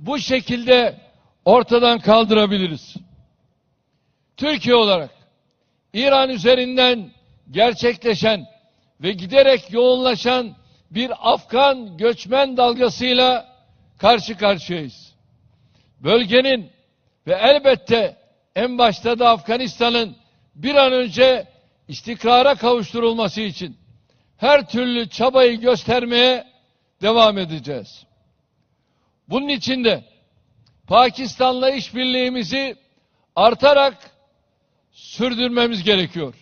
bu şekilde ortadan kaldırabiliriz. Türkiye olarak İran üzerinden gerçekleşen ve giderek yoğunlaşan bir Afgan göçmen dalgasıyla karşı karşıyayız. Bölgenin ve elbette en başta da Afganistan'ın bir an önce istikrara kavuşturulması için her türlü çabayı göstermeye devam edeceğiz. Bunun için de Pakistan'la işbirliğimizi artarak sürdürmemiz gerekiyor.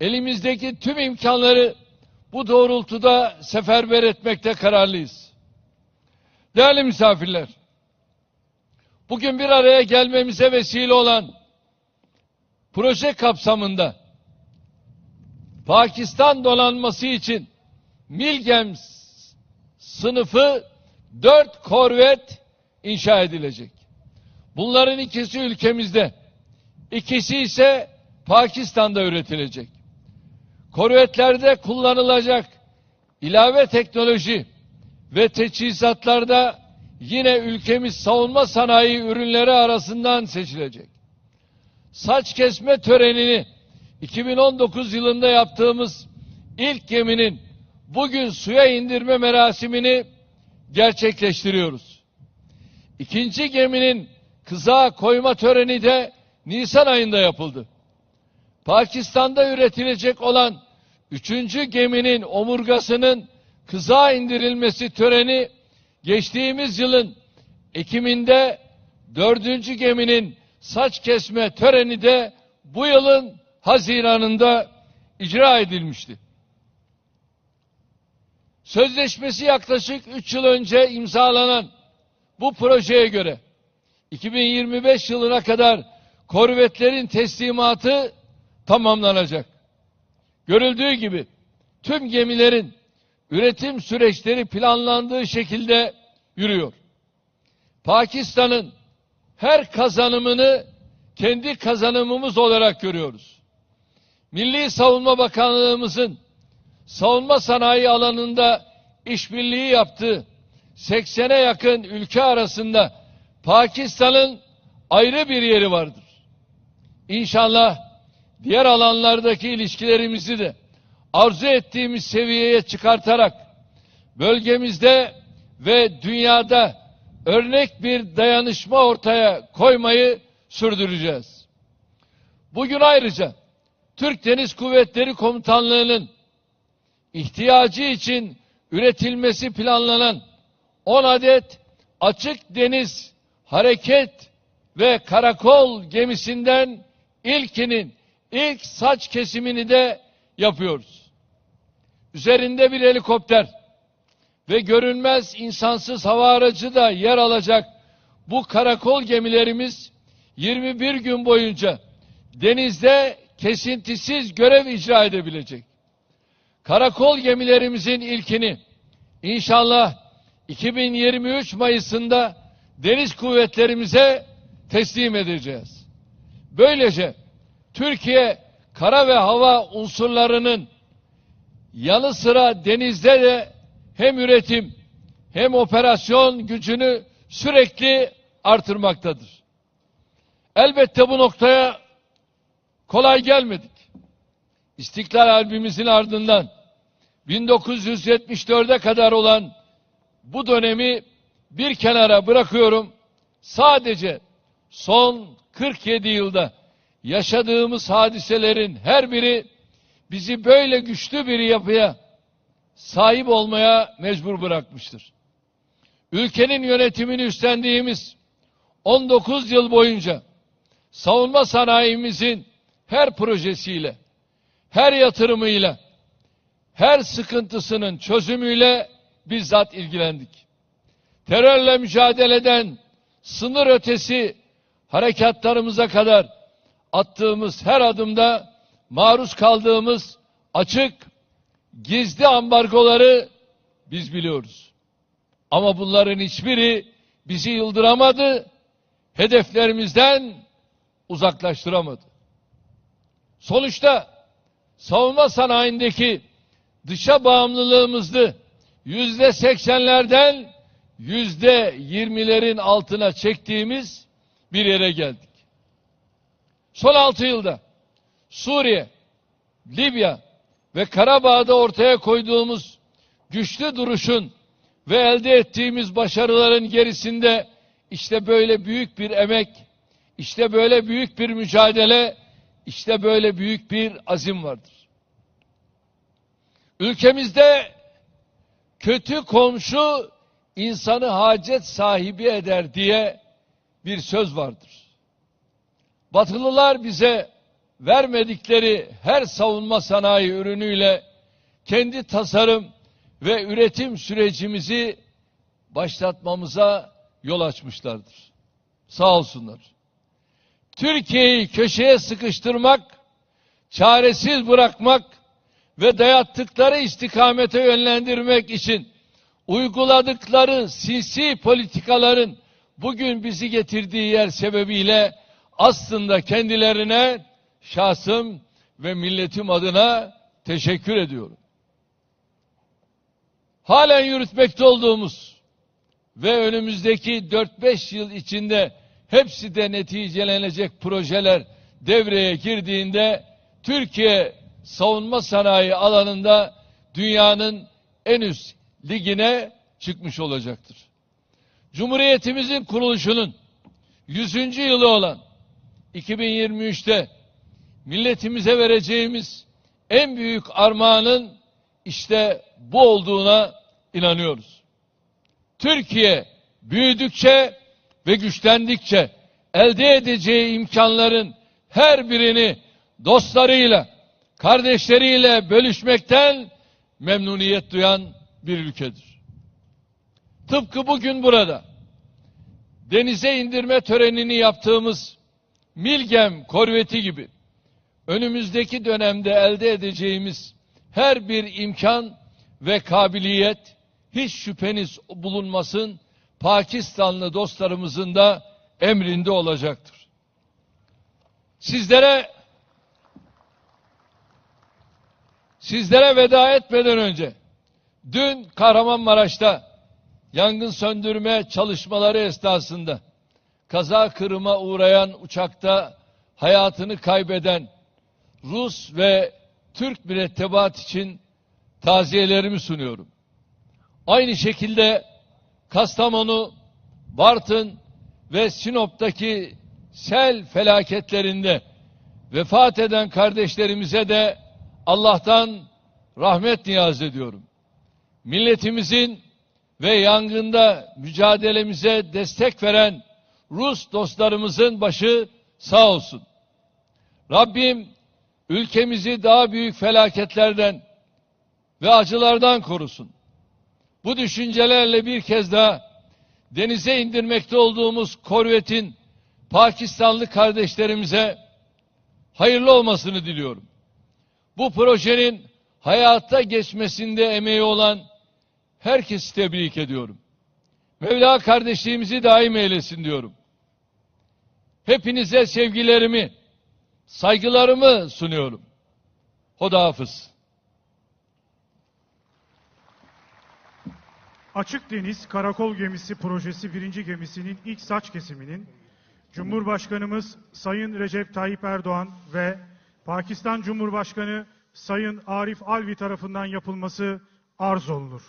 Elimizdeki tüm imkanları bu doğrultuda seferber etmekte kararlıyız. Değerli misafirler, bugün bir araya gelmemize vesile olan proje kapsamında Pakistan donanması için Milgem sınıfı dört korvet inşa edilecek. Bunların ikisi ülkemizde, ikisi ise Pakistan'da üretilecek. Korvetlerde kullanılacak ilave teknoloji ve teçhizatlarda yine ülkemiz savunma sanayi ürünleri arasından seçilecek. Saç kesme törenini 2019 yılında yaptığımız ilk geminin bugün suya indirme merasimini gerçekleştiriyoruz. İkinci geminin kızağa koyma töreni de Nisan ayında yapıldı. Pakistan'da üretilecek olan üçüncü geminin omurgasının kızağa indirilmesi töreni geçtiğimiz yılın Ekim'inde dördüncü geminin saç kesme töreni de bu yılın Haziran'ında icra edilmişti. Sözleşmesi yaklaşık 3 yıl önce imzalanan bu projeye göre 2025 yılına kadar korvetlerin teslimatı tamamlanacak. Görüldüğü gibi tüm gemilerin üretim süreçleri planlandığı şekilde yürüyor. Pakistan'ın her kazanımını kendi kazanımımız olarak görüyoruz. Milli Savunma Bakanlığımızın savunma sanayi alanında işbirliği yaptığı 80'e yakın ülke arasında Pakistan'ın ayrı bir yeri vardır. İnşallah diğer alanlardaki ilişkilerimizi de arzu ettiğimiz seviyeye çıkartarak bölgemizde ve dünyada örnek bir dayanışma ortaya koymayı sürdüreceğiz. Bugün ayrıca Türk Deniz Kuvvetleri Komutanlığı'nın ihtiyacı için üretilmesi planlanan 10 adet açık deniz hareket ve karakol gemisinden ilkinin ilk saç kesimini de yapıyoruz. Üzerinde bir helikopter ve görünmez insansız hava aracı da yer alacak bu karakol gemilerimiz 21 gün boyunca denizde kesintisiz görev icra edebilecek. Karakol gemilerimizin ilkini inşallah 2023 Mayıs'ında deniz kuvvetlerimize teslim edeceğiz. Böylece Türkiye kara ve hava unsurlarının yanı sıra denizde de hem üretim hem operasyon gücünü sürekli artırmaktadır. Elbette bu noktaya kolay gelmedik. İstiklal Harbimizin ardından 1974'e kadar olan bu dönemi bir kenara bırakıyorum. Sadece son 47 yılda yaşadığımız hadiselerin her biri bizi böyle güçlü bir yapıya sahip olmaya mecbur bırakmıştır. Ülkenin yönetimini üstlendiğimiz 19 yıl boyunca savunma sanayimizin her projesiyle, her yatırımıyla, her sıkıntısının çözümüyle bizzat ilgilendik. Terörle mücadeleden sınır ötesi harekatlarımıza kadar attığımız her adımda maruz kaldığımız açık, gizli ambargoları biz biliyoruz. Ama bunların hiçbiri bizi yıldıramadı, hedeflerimizden uzaklaştıramadı. Sonuçta savunma sanayindeki dışa bağımlılığımızı yüzde seksenlerden yüzde yirmilerin altına çektiğimiz bir yere geldik. Son altı yılda Suriye, Libya ve Karabağ'da ortaya koyduğumuz güçlü duruşun ve elde ettiğimiz başarıların gerisinde işte böyle büyük bir emek, işte böyle büyük bir mücadele, işte böyle büyük bir azim vardır. Ülkemizde kötü komşu insanı hacet sahibi eder diye bir söz vardır. Batılılar bize vermedikleri her savunma sanayi ürünüyle kendi tasarım ve üretim sürecimizi başlatmamıza yol açmışlardır. Sağ olsunlar. Türkiye'yi köşeye sıkıştırmak, çaresiz bırakmak ve dayattıkları istikamete yönlendirmek için uyguladıkları sinsi politikaların bugün bizi getirdiği yer sebebiyle aslında kendilerine şahsım ve milletim adına teşekkür ediyorum. Halen yürütmekte olduğumuz ve önümüzdeki 4-5 yıl içinde hepsi de neticelenecek projeler devreye girdiğinde Türkiye savunma sanayi alanında dünyanın en üst ligine çıkmış olacaktır. Cumhuriyetimizin kuruluşunun 100. yılı olan 2023'te milletimize vereceğimiz en büyük armağanın işte bu olduğuna inanıyoruz. Türkiye büyüdükçe ve güçlendikçe elde edeceği imkanların her birini dostlarıyla, kardeşleriyle bölüşmekten memnuniyet duyan bir ülkedir. Tıpkı bugün burada denize indirme törenini yaptığımız Milgem korveti gibi önümüzdeki dönemde elde edeceğimiz her bir imkan ve kabiliyet hiç şüpheniz bulunmasın Pakistanlı dostlarımızın da emrinde olacaktır. Sizlere sizlere veda etmeden önce dün Kahramanmaraş'ta yangın söndürme çalışmaları esnasında kaza kırıma uğrayan uçakta hayatını kaybeden Rus ve Türk mürettebat için taziyelerimi sunuyorum. Aynı şekilde Kastamonu, Bartın ve Sinop'taki sel felaketlerinde vefat eden kardeşlerimize de Allah'tan rahmet niyaz ediyorum. Milletimizin ve yangında mücadelemize destek veren Rus dostlarımızın başı sağ olsun. Rabbim ülkemizi daha büyük felaketlerden ve acılardan korusun. Bu düşüncelerle bir kez daha denize indirmekte olduğumuz korvetin Pakistanlı kardeşlerimize hayırlı olmasını diliyorum. Bu projenin hayata geçmesinde emeği olan herkesi tebrik ediyorum. Mevla kardeşliğimizi daim eylesin diyorum. Hepinize sevgilerimi, saygılarımı sunuyorum. Hoda hafız. Açık Deniz Karakol Gemisi Projesi birinci gemisinin ilk saç kesiminin Cumhurbaşkanımız Sayın Recep Tayyip Erdoğan ve Pakistan Cumhurbaşkanı Sayın Arif Alvi tarafından yapılması arz olunur.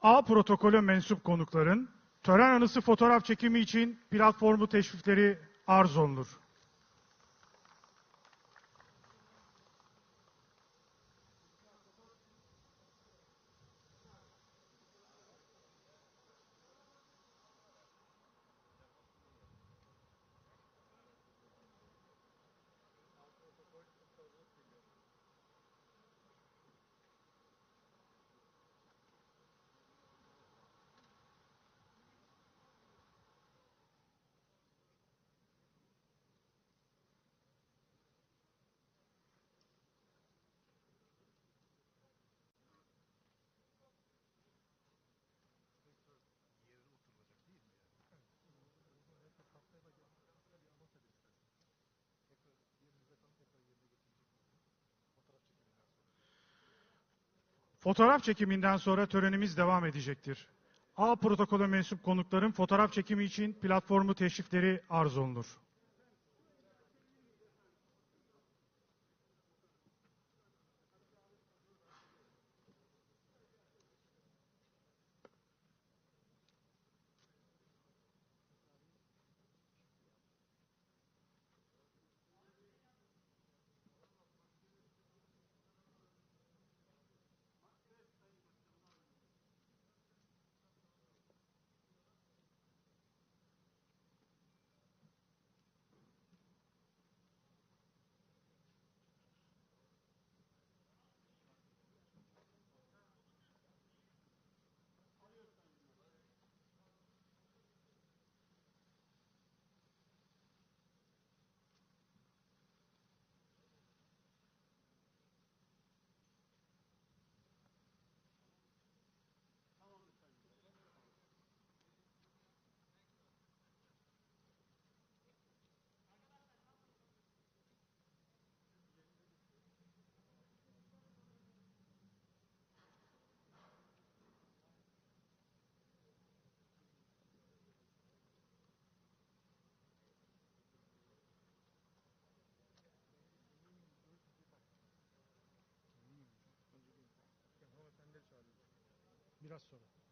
A protokole mensup konukların tören anısı fotoğraf çekimi için platformu teşrifleri arz olunur. Fotoğraf çekiminden sonra törenimiz devam edecektir. A protokole mensup konukların fotoğraf çekimi için platformu teşrifleri arz olunur. Biraz sonra.